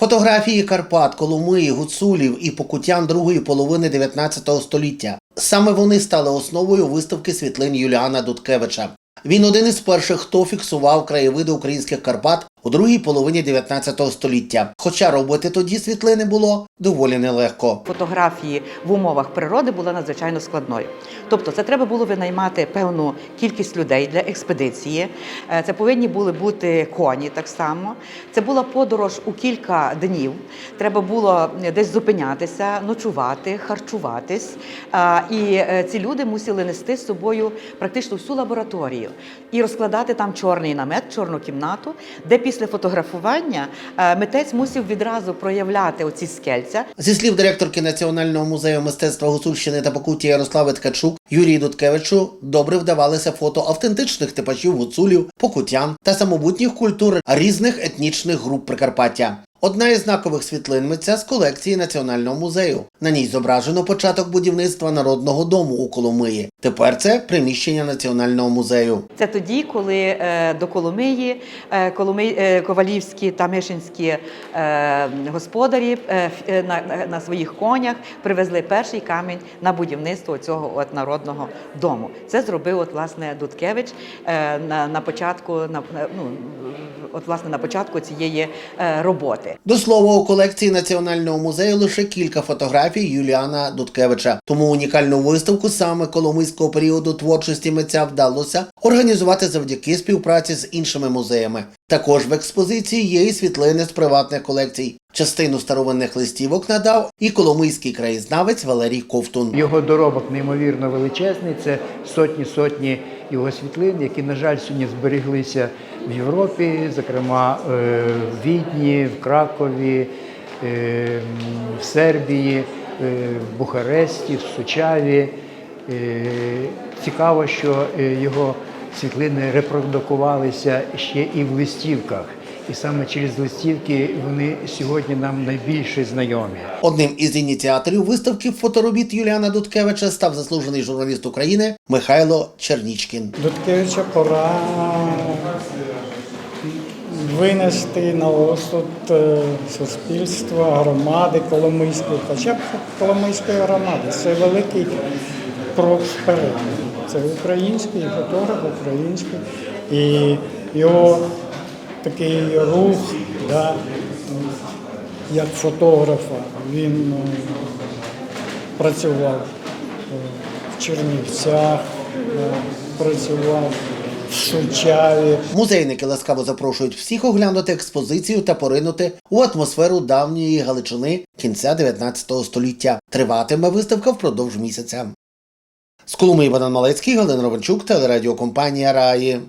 Фотографії Карпат, Коломиї, Гуцулів і Покутян другої половини 19 століття. Саме вони стали основою виставки світлин Юліана Дудкевича. Він один із перших, хто фіксував краєвиди українських Карпат у другій половині 19 століття. Хоча робити тоді світлини було доволі нелегко. фотографії в умовах природи була надзвичайно складною. Тобто, це треба було винаймати певну кількість людей для експедиції. Е, Це повинні були бути коні так само. Це була подорож у кілька днів. Треба було десь зупинятися, ночувати, харчуватись. І е, ці люди мусили нести з собою практично всю лабораторію і розкладати там чорний намет, чорну кімнату, де після фотографування е, митець мусив відразу проявляти оці скельця, Зі слів директорки Національного музею мистецтва Гуцульщини та Покуті Ярослави Ткачук, Юрії Дудкевичу добре вдавалися фото автентичних типачів гуцулів, покутян та самобутніх культур різних етнічних груп Прикарпаття. Одна із знакових світлин митця з колекції Національного музею. На ній зображено початок будівництва народного дому у Коломиї. Тепер це приміщення Національного музею. Це тоді, коли е, до Коломиї е, Коломий, е, ковалівські та мишинські господарі на, своїх конях привезли перший камінь на будівництво цього от народного дому. Це зробив от власне Дудкевич на, початку на- ну, от власне на початку цієї е, роботи. До слова, у колекції Національного музею лише кілька фотографій Юліана Дудкевича. Тому унікальну виставку саме коломийського періоду творчості митця вдалося організувати завдяки співпраці з іншими музеями. Також в експозиції є і світлини з приватних колекцій. Частину старовинних листівок надав і коломийський краєзнавець Валерій Ковтун. Його доробок неймовірно величезний. Це сотні сотні його світлин, які, на жаль, сьогодні зберіглися в Європі, зокрема е, в Відні, в Кракові, е, в Сербії, е, в Бухаресті, в Сучаві. Цікаво, що його світлини репродукувалися ще і в листівках. І саме через листівки вони сьогодні нам найбільше знайомі. Одним із ініціаторів виставки фоторобіт Юліана Дудкевича став заслужений журналіст України Михайло Чернічкін. Дудкевича пора винести на осуд е, суспільства, громади Коломийської, хоча б Коломийської громади. Це великий крок вперед. Це український фотограф, український. І його такий рух, да, як фотографа, він е, працював в Чернівцях, працював в Сучаві. Музейники ласкаво запрошують всіх оглянути експозицію та поринути у атмосферу давньої Галичини кінця 19 століття. Триватиме виставка впродовж місяця. З Колуми Іван Малецький, Галина Ровенчук, телерадіокомпанія Раї.